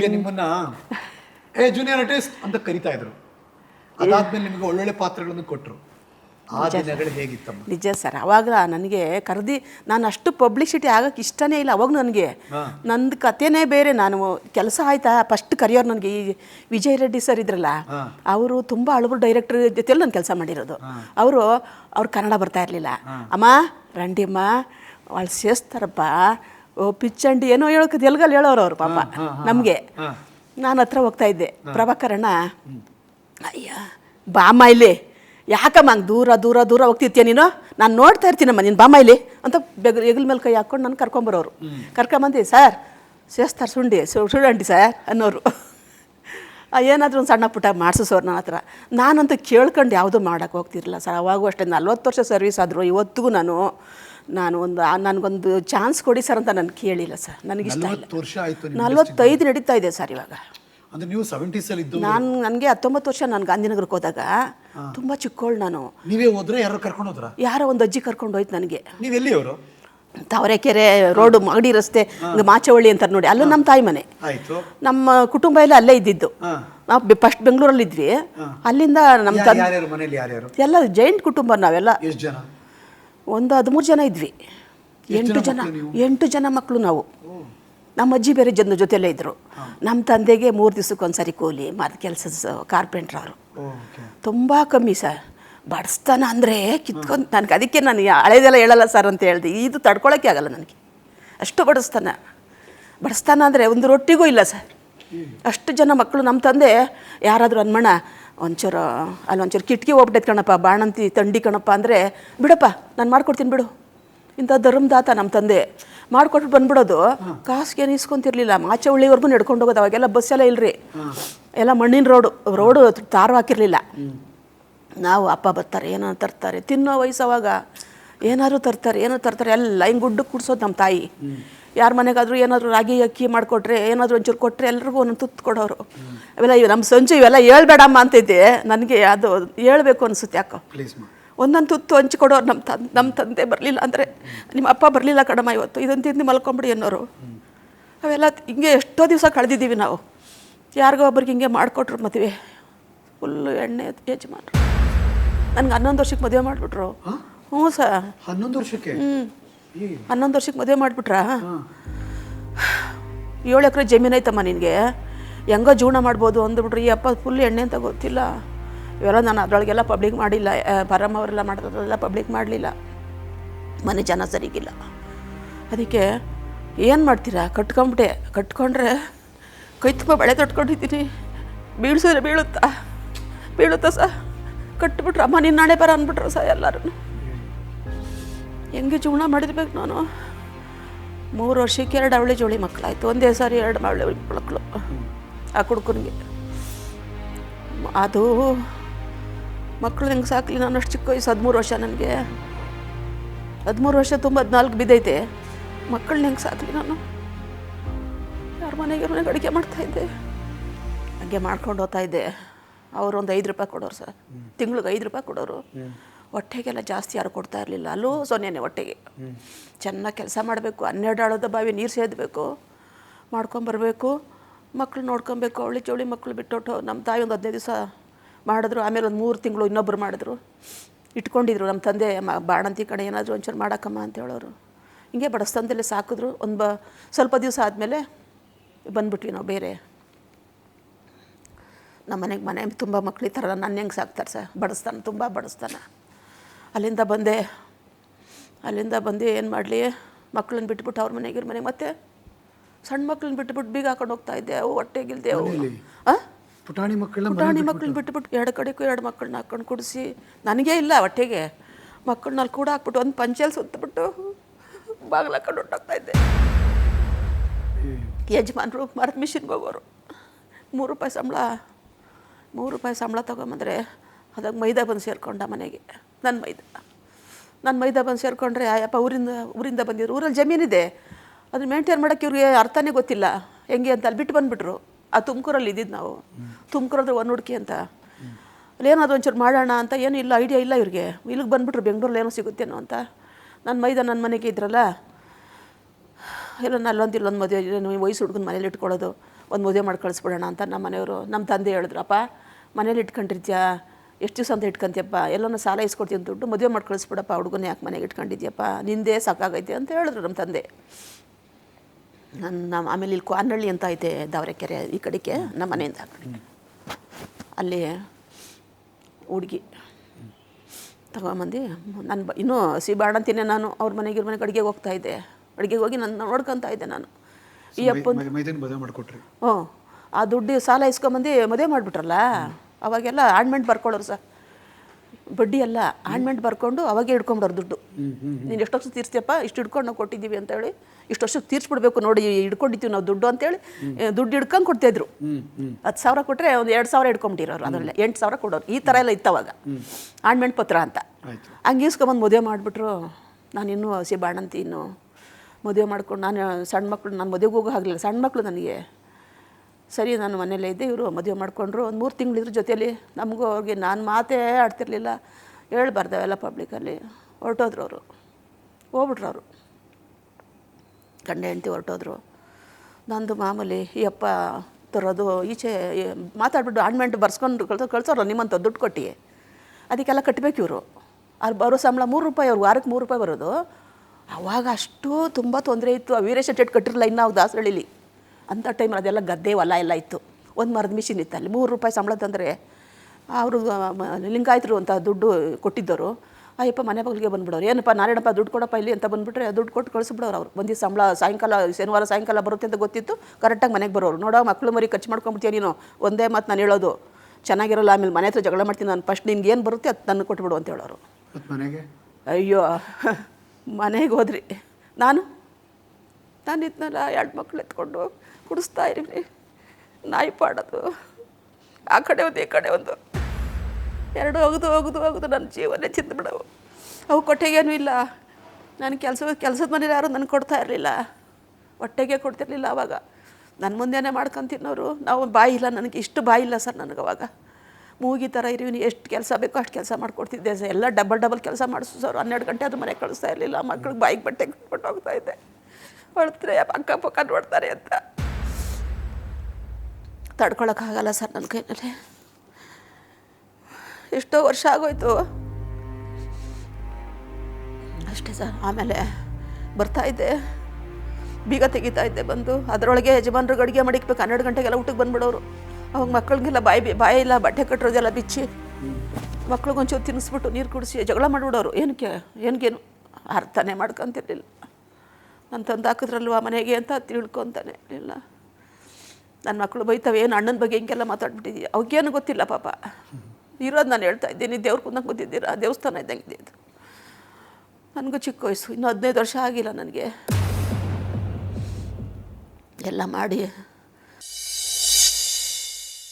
ಈಗ ನಿಮ್ಮನ್ನ ಏ ಜೂನಿಯರ್ ಆರ್ಟಿಸ್ಟ್ ಅಂತ ಕರಿತಾ ಇದ್ರು. ಅದಾದ್ಮೇಲೆ ನಿಮಗೆ ಒಳ್ಳೊಳ್ಳೆ ಪಾತ್ರಗಳನ್ನು ಕೊಟ್ಟರು ಆ ದಿನಗಳು ಹೇಗಿತ್ತಮ್ಮ? ನಿಜ ಸರ್. ಅವಾಗ ನನಗೆ ಕರೆದಿ ನಾನು ಅಷ್ಟು ಪಬ್ಲಿಸಿಟಿ ಆಗಕ್ಕೆ ಇಷ್ಟನೇ ಇಲ್ಲ. ಅವಾಗ ನನಗೆ ನಂದು ಕಥೆನೇ ಬೇರೆ. ನಾನು ಕೆಲಸ ಆಯ್ತಾ ಫಸ್ಟ್ ಕರಿಯೋರು ನನಗೆ ಈ ವಿಜಯ್ ರೆಡ್ಡಿ ಸರ್ ಇದ್ರಲ್ಲ ಅವರು ತುಂಬ ಹಳಬರು ಡೈರೆಕ್ಟರ್ ಜೊತೆಯಲ್ಲಿ ನಾನು ಕೆಲಸ ಮಾಡಿರೋದು. ಅವರು ಅವ್ರು ಕನ್ನಡ ಬರ್ತಾ ಇರಲಿಲ್ಲ. ಅಮ್ಮ ರಂಡಿಮ್ಮ ಅವಳು ಸೇಸ್ತಾರಪ್ಪ ಪಿಚ್ಚಂಡಿ ಏನೋ ಹೇಳೋಕೆ ಎಲ್ಗಲ್ಲಿ ಹೇಳೋರು ಅವ್ರು ಪಾಪ. ನಮಗೆ. ನಾನು ಹತ್ರ ಹೋಗ್ತಾ ಇದ್ದೆ. ಪ್ರಭಾಕರಣ್ಣ ಅಯ್ಯ ಬಾಮ ಇಲ್ಲಿ. ಯಾಕಮ್ಮ ಹಂಗೆ ದೂರ ದೂರ ದೂರ ಹೋಗ್ತಿರ್ತೀಯ ನೀನು? ನಾನು ನೋಡ್ತಾ ಇರ್ತೀನಮ್ಮ ನೀನು ಬಾಮ ಇಲ್ಲಿ ಅಂತ ಬೆಗ್ ಎಗಲ್ ಮೇಲೆ ಕೈ ಹಾಕ್ಕೊಂಡು ನಾನು ಕರ್ಕೊಂಬರೋರು. ಕರ್ಕೊಂಬಂದಿ ಸರ್ ಸೇಸ್ತಾರೆ ಸುಂಡಿ ಸುಳ್ಳಂಡಿ ಸುಡಂಡಿ ಸರ್ ಅನ್ನೋರು. ಏನಾದರೂ ಒಂದು ಸಣ್ಣ ಪುಟ್ಟ ಮಾಡಿಸು ಸರ್ ನನ್ನ ಹತ್ರ. ನಾನಂತೂ ಕೇಳ್ಕೊಂಡು ಯಾವುದೂ ಮಾಡೋಕ್ಕೆ ಹೋಗ್ತಿರಲಿಲ್ಲ ಸರ್. ಅವಾಗೂ ಅಷ್ಟೇ ನಲ್ವತ್ತು ವರ್ಷ ಸರ್ವಿಸ್ ಆದರೂ ಇವತ್ತಿಗೂ ನಾನು ನಾನು ಒಂದು ನನಗೊಂದು ಚಾನ್ಸ್ ಕೊಡಿ ಸರ್ ಅಂತ ನಾನು ಕೇಳಿಲ್ಲ ಸರ್ ನನಗಿಷ್ಟ ಇಲ್ಲ. ನಲವತ್ತು ವರ್ಷ ಆಯಿತು ನಲ್ವತ್ತೈದು ನಡೀತಾ ಇದೆ ಸರ್ ಇವಾಗ. ಅಂದ್ರೆ ನೀವು ಇದ್ದು ನಾನು ನನಗೆ ಹತ್ತೊಂಬತ್ತು ವರ್ಷ ನಾನು ಗಾಂಧಿನಗರಕ್ಕೆ ಹೋದಾಗ ತುಂಬ ಚಿಕ್ಕವಳು ನಾನು. ನೀವೇ ಹೋದ್ರೆ ಯಾರು ಕರ್ಕೊಂಡು ಹೋದ್ರ? ಯಾರೋ ಒಂದು ಅಜ್ಜಿ ಕರ್ಕೊಂಡು ಹೋಯ್ತು ನನಗೆ. ನೀವು ತಾವರೆಕೆರೆ ರೋಡು ಮಾಗಡಿ ರಸ್ತೆ ಮಾಚವಳ್ಳಿ ಅಂತಾರೆ ನೋಡಿ ಅಲ್ಲೂ ನಮ್ಮ ತಾಯಿ ಮನೆ. ಆಯ್ತು. ನಮ್ಮ ಕುಟುಂಬ ಎಲ್ಲ ಅಲ್ಲೇ ಇದ್ದಿದ್ದು. ನಾವು ಫಸ್ಟ್ ಬೆಂಗಳೂರಲ್ಲಿ ಇದ್ವಿ ಅಲ್ಲಿಂದ ನಮ್ಮ ಯಾರ್ಯಾರು? ಎಲ್ಲ ಜೈಂಟ್ ಕುಟುಂಬ ನಾವೆಲ್ಲ. ಎಷ್ಟು ಜನ? ಒಂದು ಹದಿಮೂರು ಜನ ಇದ್ವಿ. ಎಂಟು ಜನ ಎಂಟು ಜನ ಮಕ್ಕಳು ನಾವು. ನಮ್ಮ ಅಜ್ಜಿ ಬೇರೆ ಜನ ಜೊತೆಯಲ್ಲೇ ಇದ್ದರು ನಮ್ಮ ತಂದೆಗೆ ಮೂರು ದಿವ್ಸಕ್ಕೆ ಒಂದ್ಸರಿ ಕೂಲಿ ಮರದ ಕೆಲಸ ಕಾರ್ಪೆಂಟ್ರ್ ಅವರು. ತುಂಬ ಕಮ್ಮಿ ಸರ್. ಬಡಿಸ್ತಾನ ಅಂದರೆ ಕಿತ್ಕೊಂಡು ನನಗೆ ಅದಕ್ಕೆ ನಾನು ಹಳೆದೆಲ್ಲ ಹಳೇದೆಲ್ಲ ಹೇಳಲ್ಲ ಸರ್ ಅಂತ ಹೇಳಿದೆ. ಇದು ತಡ್ಕೊಳಕ್ಕೆ ಆಗಲ್ಲ ನನಗೆ. ಅಷ್ಟು ಬಡಿಸ್ತಾನ. ಬಡಿಸ್ತಾನ ಅಂದರೆ ಒಂದು ರೊಟ್ಟಿಗೂ ಇಲ್ಲ ಸರ್. ಅಷ್ಟು ಜನ ಮಕ್ಕಳು ನಮ್ಮ ತಂದೆ ಯಾರಾದರೂ ಅನ್ಮಣ ಒಂಚೂರು ಅಲ್ಲಿ ಒಂಚೂರು ಕಿಟಕಿ ಹೋಗ್ಬಿಟ್ಟೈತೆ ಕಣಪ್ಪ ಬಾಣಂತಿ ತಂಡಿ ಕಣಪ್ಪ ಅಂದರೆ ಬಿಡಪ್ಪ ನಾನು ಮಾಡ್ಕೊಡ್ತೀನಿ ಬಿಡು. ಇಂಥ ಧರ್ಮದಾತ ನಮ್ಮ ತಂದೆ. ಮಾಡಿಕೊಟ್ಟು ಬಂದ್ಬಿಡೋದು. ಕಾಸಿಗೆ ಇಸ್ಕೊಂತಿರ್ಲಿಲ್ಲ ಮಾಚವಳ್ಳಿವರೆಗೂ ನಡ್ಕೊಂಡು ಹೋಗೋದು ಅವಾಗೆಲ್ಲ ಬಸ್ ಎಲ್ಲ ಇಲ್ರಿ. ಎಲ್ಲ ಮಣ್ಣಿನ ರೋಡು ರೋಡು ತಾರು ಹಾಕಿರಲಿಲ್ಲ. ನಾವು ಅಪ್ಪ ಬರ್ತಾರೆ ಏನೋ ತರ್ತಾರೆ ತಿನ್ನೋ ವಯಸ್ಸು ಅವಾಗ. ಏನಾದ್ರು ತರ್ತಾರೆ ಏನೋ ತರ್ತಾರೆ ಎಲ್ಲ ಹಿಂಗೆ ಗುಡ್ಡಕ್ಕೆ ಕುಡ್ಸೋದು ನಮ್ಮ ತಾಯಿ. ಯಾರ ಮನೆಗಾದರೂ ಏನಾದರೂ ರಾಗಿ ಅಕ್ಕಿ ಮಾಡಿಕೊಟ್ರೆ ಏನಾದರೂ ಒಂಚೂರು ಕೊಟ್ಟರೆ ಎಲ್ರಿಗೂ ಒಂದೊಂದು ತುತ್ತು ಕೊಡೋರು. ಅವೆಲ್ಲ ಇವು ನಮ್ಮ ಸಂಜೆ ಇವೆಲ್ಲ ಹೇಳ್ಬೇಡಮ್ಮ ಅಂತಿದ್ದೆ. ನನಗೆ ಅದು ಹೇಳ್ಬೇಕು ಅನಿಸುತ್ತೆ ಯಾಕೋ. ಒಂದೊಂದು ತುತ್ತು ಹಂಚಿಕೊಡೋರು ನಮ್ಮ ತನ್ ನಮ್ಮ ತಂದೆ ಬರಲಿಲ್ಲ ಅಂದರೆ ನಿಮ್ಮ ಅಪ್ಪ ಬರಲಿಲ್ಲ ಕಣಮ್ಮ ಇವತ್ತು. ಇದನ್ನು ತಿಂದು ಮಲ್ಕೊಂಬಿಡಿ ಅನ್ನೋರು. ಅವೆಲ್ಲ ಹಿಂಗೆ ಎಷ್ಟೋ ದಿವಸ ಕಳೆದಿದ್ದೀವಿ ನಾವು. ಯಾರಿಗೋ ಒಬ್ರಿಗೆ ಹಿಂಗೆ ಮಾಡಿಕೊಟ್ರು ಮದುವೆ. ಫುಲ್ಲು ಎಣ್ಣೆ ಯಜಮಾನ್ರು. ನನಗೆ ಹನ್ನೊಂದು ವರ್ಷಕ್ಕೆ ಮದುವೆ ಮಾಡಿಬಿಟ್ರು. ಹ್ಞೂ ಸರ್. ಹನ್ನೊಂದು ವರ್ಷಕ್ಕೆ? ಹ್ಞೂ ಹನ್ನೊಂದು ವರ್ಷಕ್ಕೆ ಮದುವೆ ಮಾಡಿಬಿಟ್ರಾ? ಏಳು ಎಕರೆ ಜಮೀನು ಐತಮ್ಮ ನಿನಗೆ. ಹೆಂಗೋ ಜೀವನ ಮಾಡ್ಬೋದು ಅಂದ್ಬಿಟ್ರಿ ಈ ಅಪ್ಪ ಫುಲ್ ಎಣ್ಣೆ ಅಂತ ಗೊತ್ತಿಲ್ಲ. ಇವೆಲ್ಲ ನಾನು ಅದರೊಳಗೆಲ್ಲ ಪಬ್ಲಿಕ್ ಮಾಡಿಲ್ಲ ಆ, ಪರಮ ಅವರೆಲ್ಲ ಮಾಡೋದ್ರೆಲ್ಲ ಪಬ್ಲಿಕ್ ಮಾಡಲಿಲ್ಲ. ಮನೆ ಜನ ಸರಿಗಿಲ್ಲ. ಅದಕ್ಕೆ ಏನು ಮಾಡ್ತೀರಾ? ಕಟ್ಕೊಂಬಿಟ್ಟೆ. ಕಟ್ಕೊಂಡ್ರೆ ಕೈ ತುಂಬ ಬಳೆ ತೊಟ್ಕೊಂಡಿದ್ದೀನಿ. ಬೀಳ್ಸಿದ್ರೆ ಬೀಳುತ್ತಾ? ಬೀಳುತ್ತಾ ಸ ಕಟ್ಬಿಟ್ರು ಅಮ್ಮ ನಿನ್ನ ನಾಳೆ ಬರ ಅಂದ್ಬಿಟ್ರು ಸ ಎಲ್ಲರೂ ಹೆಂಗೆ ಜೀವನ ಮಾಡಿರ್ಬೇಕು ನಾನು? ಮೂರು ವರ್ಷಕ್ಕೆ ಎರಡು ಅವಳಿ ಜೋಳಿ ಮಕ್ಕಳಾಯ್ತು. ಒಂದೇ ಸಾರಿ ಎರಡು ಅವಳಿ ಮಕ್ಕಳು. ಆ ಕುಡ್ಕನಿಗೆ ಅದು ಮಕ್ಕಳು ಹೆಂಗೆ ಸಾಕಲಿ ನಾನು ಅಷ್ಟು ಚಿಕ್ಕ ವಯಸ್ಸು, ಹದಿಮೂರು ವರ್ಷ ನನಗೆ. ಹದಿಮೂರು ವರ್ಷ ತುಂಬ ಹದಿನಾಲ್ಕು ಬಿದ್ದೈತೆ. ಮಕ್ಕಳನ್ನ ಹೆಂಗೆ ಸಾಕಲಿ ನಾನು? ಯಾರ ಮನೆಗೆ ಮನೆಗೆ ಅಡುಗೆ ಮಾಡ್ತಾಯಿದ್ದೆ ಹಂಗೆ ಮಾಡ್ಕೊಂಡು ಹೋಗ್ತಾಯಿದ್ದೆ ಅವರು ಒಂದು ಐದು ರೂಪಾಯಿ ಕೊಡೋರು ಸರ್. ತಿಂಗ್ಳಿಗೆ ಐದು ರೂಪಾಯಿ ಕೊಡೋರು. ಹೊಟ್ಟೆಗೆಲ್ಲ ಜಾಸ್ತಿ ಯಾರು ಕೊಡ್ತಾ ಇರಲಿಲ್ಲ. ಅಲ್ಲೂ ಸೊನ್ನೆನೆ ಹೊಟ್ಟೆಗೆ. ಚೆನ್ನಾಗಿ ಕೆಲಸ ಮಾಡಬೇಕು, ಹನ್ನೆರಡು ಬಾವಿ ನೀರು ಸೇದಬೇಕು ಮಾಡ್ಕೊಂಬರಬೇಕು ಮಕ್ಳು ನೋಡ್ಕೊಬೇಕು, ಅವಳಿ ಚೌಳಿ ಮಕ್ಕಳು ಬಿಟ್ಟೊಟ್ಟು ನಮ್ಮ ತಾಯಿ ಒಂದು ಹದಿನೈದು ದಿವಸ ಮಾಡಿದ್ರು, ಆಮೇಲೆ ಒಂದು ಮೂರು ತಿಂಗಳು ಇನ್ನೊಬ್ಬರು ಮಾಡಿದ್ರು. ಇಟ್ಕೊಂಡಿದ್ರು ನಮ್ಮ ತಂದೆ, ಮ, ಬಾಣಂತಿ ಕಡೆ ಏನಾದರೂ ಒಂಚೂರು ಮಾಡಕ್ಕಮ್ಮ, ಅಂತ ಹೇಳೋರು. ಹಿಂಗೆ ಬಡಸ್ತನದಲ್ಲಿ ಸಾಕಿದ್ರು. ಒಂದು ಬ, ಸ್ವಲ್ಪ ದಿವಸ ಆದಮೇಲೆ ಬಂದ್ಬಿಟ್ವಿ ನಾವು ಬೇರೆ. ನಮ್ಮ ಮನೆಗೆ ಮನೆ ತುಂಬ ಮಕ್ಳು ಈ ಥರ ನನ್ನ ಹೆಂಗೆ ಸಾಕ್ತಾರೆ ಸರ್? ಬಡಿಸ್ತಾನೆ, ತುಂಬ ಬಡಿಸ್ತಾನೆ. ಅಲ್ಲಿಂದ ಬಂದೆ. ಅಲ್ಲಿಂದ ಬಂದು ಏನು ಮಾಡಲಿ? ಮಕ್ಕಳನ್ನ ಬಿಟ್ಬಿಟ್ಟು ಅವ್ರ ಮನೆಗೆ ಇವ್ರ ಮನೆಗೆ ಮತ್ತೆ ಸಣ್ಣ ಮಕ್ಕಳನ್ನ ಬಿಟ್ಬಿಟ್ಟು ಬೀಗ ಹಾಕೊಂಡು ಹೋಗ್ತಾ ಇದ್ದೆ. ಅವು ಹೊಟ್ಟೆಗಿಲ್ದೆ ಅವು. ಪುಟಾಣಿ ಮಕ್ಕಳನ್ನ ಪುಟಾಣಿ ಮಕ್ಕಳನ್ನ ಬಿಟ್ಬಿಟ್ಟು ಎರಡು ಕಡೆಗೂ ಎರಡು ಮಕ್ಕಳನ್ನ ಹಾಕೊಂಡು ಕುಡಿಸಿ. ನನಗೇ ಇಲ್ಲ ಹೊಟ್ಟೆಗೆ. ಮಕ್ಕಳನ್ನ ಅಲ್ಲಿ ಕೂಡ ಹಾಕ್ಬಿಟ್ಟು ಒಂದು ಪಂಚೆಲ್ ಸುತ್ತಬಿಟ್ಟು ಬಾಗಿಲು ಹಾಕೊಂಡು ಹೊಟ್ಟೋಗ್ತಾ ಇದ್ದೆ. ಯಜಮಾನರು ಮರದ ಮಿಷಿನ್ಗೆ ಹೋಗೋರು. ಮೂರು ರೂಪಾಯಿ ಸಂಬಳ. ಮೂರು ರೂಪಾಯಿ ಸಂಬಳ ತೊಗೊಂಬಂದ್ರೆ ಅದಾಗ ಮೈದಾ ಬಂದು ಸೇರ್ಕೊಂಡ ಮನೆಗೆ. ನನ್ನ ಮೈದ ನನ್ನ ಮೈದಾ ಬಂದು ಸೇರಿಕೊಂಡ್ರೆ ಆಯಪ್ಪ ಊರಿಂದ ಊರಿಂದ ಬಂದಿದ್ರು ಊರಲ್ಲಿ ಜಮೀನಿದೆ. ಅದನ್ನ ಮೇಂಟೈನ್ ಮಾಡೋಕ್ಕೆ ಇವ್ರಿಗೆ ಅರ್ಥನೇ ಗೊತ್ತಿಲ್ಲ. ಹೆಂಗೆ ಅಂತ ಅಲ್ಲಿ ಬಿಟ್ಟು ಬಂದುಬಿಟ್ರು. ಆ ತುಮಕೂರಲ್ಲಿ ಇದ್ದಿದ್ದು ನಾವು. ತುಮಕೂರಲ್ಲಿ ಒಂದು ಹುಡುಕಿ ಅಂತ. ಅಲ್ಲೇನಾದ್ರು ಒಂಚೂರು ಮಾಡೋಣ ಅಂತ ಏನು ಇಲ್ಲ, ಐಡಿಯಾ ಇಲ್ಲ ಇವ್ರಿಗೆ. ಇಲ್ಲಿಗೆ ಬಂದುಬಿಟ್ರು ಬೆಂಗಳೂರಲ್ಲಿ ಏನೋ ಸಿಗುತ್ತೇನೋ ಅಂತ. ನನ್ನ ಮೈದಾ ನನ್ನ ಮನೆಗೆ ಇದ್ರಲ್ಲ. ಇಲ್ಲ ಅಲ್ಲೊಂದು ಇಲ್ಲೊಂದು ಮದುವೆ ನೀವು ವಯಸ್ಸು ಹುಡುಗನ ಮನೇಲಿ ಇಟ್ಕೊಳ್ಳೋದು. ಒಂದು ಮದುವೆ ಮಾಡಿ ಕಳಿಸ್ಬಿಡೋಣ ಅಂತ ನಮ್ಮ ಮನೆಯವರು ನಮ್ಮ ತಂದೆ ಹೇಳಿದ್ರಪ್ಪ ಮನೇಲಿ ಇಟ್ಕೊಂಡಿರ್ತೀಯಾ? ಎಷ್ಟು ದಿವಸ ಅಂತ ಇಟ್ಕೊಂತೀಯಪ್ಪ? ಎಲ್ಲನೂ ಸಾಲ ಇಸ್ಕೊಡ್ತೀನಿ ದುಡ್ಡು ಮದುವೆ ಮಾಡಿ ಕಳಿಸ್ಬಿಡಪ್ಪ ಹುಡುಗನ ಯಾಕೆ ಮನೆಗೆ ಇಟ್ಕೊಂಡಿದ್ಯಪ್ಪ? ನಿಂದೇ ಸಾಕಾಗೈತೆ ಅಂತ ಹೇಳಿದ್ರು ನಮ್ಮ ತಂದೆ. ನನ್ನ ನಮ್ಮ ಆಮೇಲೆ ಇಲ್ಲಿ ಕ್ವಾನಹಳ್ಳಿ ಅಂತ ಐತೆ ದಾವರೆಕೆರೆ ಈ ಕಡೆಗೆ ನಮ್ಮ ಮನೆಯಿಂದ ಅಲ್ಲಿ ಹುಡುಗಿ ತಗೊಂಬಂದು ನಾನು ಬ ಇನ್ನೂ ಸಿ ಬಾಣಂತಿನೇ ನಾನು ಅವ್ರ ಮನೆಗೆ ಇವ್ರ ಮನೆಗೆ ಅಡುಗೆಗೆ ಹೋಗ್ತಾ ಇದ್ದೆ. ಅಡುಗೆಗೆ ಹೋಗಿ ನನ್ನ ನೋಡ್ಕೊತಾ ಇದ್ದೆ ನಾನು. ಈ ಅಪ್ಪನ ಹ್ಞೂ ಆ ದುಡ್ಡು ಸಾಲ ಇಸ್ಕೊಂಬಂದು ಮದುವೆ ಮಾಡಿಬಿಟ್ರಲ್ಲ? ಅವಾಗೆಲ್ಲ ಆಡ್ಮೆಂಟ್ ಬರ್ಕೊಳ್ಳೋರು ಸರ್. ಬಡ್ಡಿ ಎಲ್ಲ ಆಡ್ಮೆಂಟ್ ಬರ್ಕೊಂಡು ಅವಾಗೇ ಹಿಡ್ಕೊಂಬಿಡೋರು ದುಡ್ಡು. ನೀನು ಎಷ್ಟು ವರ್ಷ ತೀರ್ಸ್ತೀಯಪ್ಪ ಇಷ್ಟು ಹಿಡ್ಕೊಂಡು ನಾವು ಕೊಟ್ಟಿದ್ದೀವಿ ಅಂತ ಹೇಳಿ ಇಷ್ಟು ವರ್ಷಕ್ಕೆ ತೀರ್ಸ್ಬಿಡ್ಬೇಕು ನೋಡಿ ಹಿಡ್ಕೊಂಡಿದ್ದೀವಿ ನಾವು ದುಡ್ಡು ಅಂತೇಳಿ ದುಡ್ಡು ಹಿಡ್ಕೊಂಡು ಕೊಡ್ತಾಯಿದ್ರು ಹತ್ತು ಸಾವಿರ ಕೊಟ್ಟರೆ ಒಂದು ಎರಡು ಸಾವಿರ ಹಿಡ್ಕೊಂಬಿಟ್ಟಿರೋರು ಅದರಲ್ಲೇ ಎಂಟು ಸಾವಿರ ಕೊಡೋರು. ಈ ಥರ ಎಲ್ಲ ಇತ್ತು ಅವಾಗ ಆಡ್ಮೆಂಟ್ ಪತ್ರ ಅಂತ. ಹಂಗೆ ಇಸ್ಕೊಂಬಂದು ಮದುವೆ ಮಾಡಿಬಿಟ್ರು. ನಾನು ಇನ್ನೂ ಹಸಿ ಬಾಣಂತಿ ಇನ್ನೂ ಮದುವೆ ಮಾಡ್ಕೊಂಡು ನಾನು ಸಣ್ಣ ಮಕ್ಕಳು ನಾನು ಮದುವೆಗೆ ಹೋಗೋ ಆಗಲಿಲ್ಲ ಸಣ್ಣ ಮಕ್ಕಳು ನನಗೆ ಸರಿ, ನಾನು ಮನೇಲೇ ಇದ್ದೆ, ಇವರು ಮದುವೆ ಮಾಡಿಕೊಂಡ್ರು. ಒಂದು ಮೂರು ತಿಂಗಳಿದ್ರು ಜೊತೆಯಲ್ಲಿ ನಮಗೂ ಅವ್ರಿಗೆ ನಾನು ಮಾತೇ ಆಡ್ತಿರ್ಲಿಲ್ಲ. ಹೇಳ್ಬಾರ್ದು ಅವೆಲ್ಲ ಪಬ್ಲಿಕಲ್ಲಿ ಹೊರಟೋದ್ರು ಅವರು. ಹೋಗ್ಬಿಟ್ರು ಅವರು. ಗಂಡ ಹೆಂಡತಿ ಹೊರಟೋದ್ರು. ನಂದು ಮಾಮೂಲಿ ಈ ಅಪ್ಪ ತರೋದು ಈಚೆ ಮಾತಾಡ್ಬಿಟ್ಟು ಆಡ್ಮೆಂಟ್ ಬರ್ಸ್ಕೊಂಡು ಕಳ್ಸೋ ಕಳ್ಸೋರು ನಿಮ್ಮಂತ ದುಡ್ಡು ಕೊಟ್ಟು ಅದಕ್ಕೆಲ್ಲ ಕಟ್ಟಬೇಕು ಇವರು. ಅಲ್ಲಿ ಬರೋ ಸಂಬಳ ಮೂರು ರೂಪಾಯಿ ಅವ್ರು, ವಾರಕ್ಕೆ ಮೂರು ರೂಪಾಯಿ ಬರೋದು. ಅವಾಗ ಅಷ್ಟು ತುಂಬ ತೊಂದರೆ ಇತ್ತು. ಆ ವೀರೇಶ ಚೆಟ್ ಕಟ್ಟಿರಲಿಲ್ಲ ಇನ್ನೂ ನಾವು ದಾಸರಳ್ಳಿಲಿ. ಅಂಥ ಟೈಮಲ್ಲಿ ಅದೆಲ್ಲ ಗದ್ದೆ ಹೊಲ ಎಲ್ಲ ಇತ್ತು. ಒಂದು ಮರದ ಮಿಷಿನ್ ಇತ್ತು ಅಲ್ಲಿ. ಮೂರು ರೂಪಾಯಿ ಸಂಬಳ ತಂದರೆ ಅವರು ಲಿಂಗಾಯತರು ಅಂತ ದುಡ್ಡು ಕೊಟ್ಟಿದ್ದವರು. ಅಯ್ಯಪ್ಪ ಮನೆ ಬಗ್ಲಿಗೆ ಬಂದ್ಬಿಡೋರು. ಏನಪ್ಪ ನಾರಾಯಣಪ್ಪ ದುಡ್ಡು ಕೊಡಪ್ಪ ಇಲ್ಲಿ ಅಂತ ಬಂದುಬಿಟ್ರೆ ದುಡ್ಡು ಕೊಟ್ಟು ಕಳಿಸ್ಬಿಡೋರು ಅವ್ರು. ಒಂದು ಸಂಬಳ ಸಾಯಂಕಾಲ ಶನಿವಾರ ಸಾಯಂಕಾಲ ಬರುತ್ತೆ ಅಂತ ಗೊತ್ತಿತ್ತು. ಕರೆಕ್ಟಾಗಿ ಮನೆಗೆ ಬರೋರು. ನೋಡೋ ಮಕ್ಕಳು ಮರಿ ಖರ್ಚು ಮಾಡ್ಕೊಂಬಿಡ್ತೀಯ ನೀನು? ಒಂದೇ ಮಾತು ನಾನು ಹೇಳೋದು. ಚೆನ್ನಾಗಿರೋಲ್ಲ ಆಮೇಲೆ ಮನೆ ಹತ್ರ ಜಗಳ ಮಾಡ್ತೀನಿ ನಾನು. ಫಸ್ಟ್ ನಿನ್ಗೆ ಏನು ಬರುತ್ತೆ ಅದು ನನ್ನ ಕೊಟ್ಬಿಡು ಅಂತ ಹೇಳೋರು. ಮನೆಗೆ? ಅಯ್ಯೋ ಮನೆಗೆ ಹೋದ್ರಿ. ನಾನು? ನಾನು ಇದ್ನಲ್ಲ ಎರಡು ಮಕ್ಕಳು ಎತ್ಕೊಂಡು ಕುಡಿಸ್ತಾ ಇರೀನಿ ನಾಯಿ ಪಾಡೋದು, ಆ ಕಡೆ ಒಂದು, ಈ ಕಡೆ ಒಂದು. ಎರಡು ಹೋಗುದು ಹೋಗುದು ಹೋಗುದು, ನನ್ನ ಜೀವನೇ ಬಿಡವು ಅವು ಕೊಟ್ಟೆಗೇನು ಇಲ್ಲ. ನಾನು ಕೆಲಸ, ಕೆಲಸದ ಮನೇಲಿ ಯಾರು ನನಗೆ ಕೊಡ್ತಾ ಇರಲಿಲ್ಲ. ಹೊಟ್ಟೆಗೆ ಕೊಡ್ತಿರ್ಲಿಲ್ಲ ಅವಾಗ. ನನ್ನ ಮುಂದೆನೇ ಮಾಡ್ಕೊಂಡು ತಿನ್ನೋರು. ನಾವು ಬಾಯಿ ಇಲ್ಲ, ನನಗೆ ಇಷ್ಟು ಬಾಯಿ ಇಲ್ಲ ಸರ್ ನನಗೆ ಅವಾಗ. ಮೂಗಿ ಥರ ಇರೀವಿ ಎಷ್ಟು ಕೆಲಸ ಬೇಕೋ ಅಷ್ಟು ಕೆಲಸ ಮಾಡಿಕೊಡ್ತಿದ್ದೆ ಸರ್. ಎಲ್ಲ ಡಬಲ್ ಡಬಲ್ ಕೆಲಸ ಮಾಡಿಸು ಸರ್. ಹನ್ನೆರಡು ಗಂಟೆ ಅದು ಮನೆಗೆ ಕಳಿಸ್ತಾ ಇರಲಿಲ್ಲ. ಮಕ್ಳಿಗೆ ಬಾಯಿಗೆ ಬಟ್ಟೆ ಕೊಟ್ಟು ಹೋಗ್ತಾ ಇದ್ದೆ. ಹೊಳ್ತಾರೆ ಅಕ್ಕಪಕ್ಕ ನೋಡ್ತಾರೆ ಅಂತ. ತಡ್ಕೊಳಕ್ಕಾಗಲ್ಲ ಸರ್ ನನ್ನ ಕೈನಲ್ಲಿ. ಎಷ್ಟೋ ವರ್ಷ ಆಗೋಯ್ತು. ಅಷ್ಟೇ ಸರ್, ಆಮೇಲೆ ಬರ್ತಾ ಇದ್ದೆ. ಬೀಗ ತೆಗಿತಾ ಇದ್ದೆ ಬಂದು. ಅದರೊಳಗೆ ಯಜಮಾನ್ರಿಗೆ ಅಡುಗೆ ಮಡಿಕ್ಬೇಕು. ಹನ್ನೆರಡು ಗಂಟೆಗೆಲ್ಲ ಊಟಕ್ಕೆ ಬಂದ್ಬಿಡೋರು. ಅವಾಗ ಮಕ್ಕಳಿಗೆಲ್ಲ ಬಾಯಿ ಬಾಯಿ ಇಲ್ಲ, ಬಟ್ಟೆ ಕಟ್ಟಿರೋದೆಲ್ಲ ಬಿಚ್ಚಿ. ಮಕ್ಳಿಗೊಂಚೂರು ತಿನ್ನಿಸ್ಬಿಟ್ಟು ನೀರು ಕುಡಿಸಿ ಜಗಳ ಮಾಡಿಬಿಡೋರು. ಏನಕ್ಕೆ ಏನಕ್ಕೇನು ಅರ್ಥನೇ ಮಾಡ್ಕೊಂತಿರ್ಲಿಲ್ಲ. ನಾನು ತಂದು ಹಾಕಿದ್ರಲ್ವ ಮನೆಗೆ ಅಂತ ತಿಳ್ಕೊತಾನೆ. ಇಲ್ಲ. ನನ್ನ ಮಕ್ಕಳು ಬೈತಾವೆ ಏನು ಅಣ್ಣನ ಬಗ್ಗೆ ಹಿಂಗೆಲ್ಲ ಮಾತಾಡ್ಬಿಟ್ಟಿದ್ದೀವಿ ಅವ್ಗೇನು ಗೊತ್ತಿಲ್ಲ ಪಾಪ. ಇರೋದು ನಾನು ಹೇಳ್ತಾ ಇದ್ದೀನಿ, ದೇವ್ರ ಕುಂದಂಗೆ ಗೊತ್ತಿದ್ದೀರಾ? ದೇವಸ್ಥಾನ ಇದ್ದಂಗೆ ಇದು. ನನಗೂ ಚಿಕ್ಕ ವಯಸ್ಸು, ಇನ್ನೂ ಹದಿನೈದು ವರ್ಷ ಆಗಿಲ್ಲ ನನಗೆ. ಎಲ್ಲ ಮಾಡಿ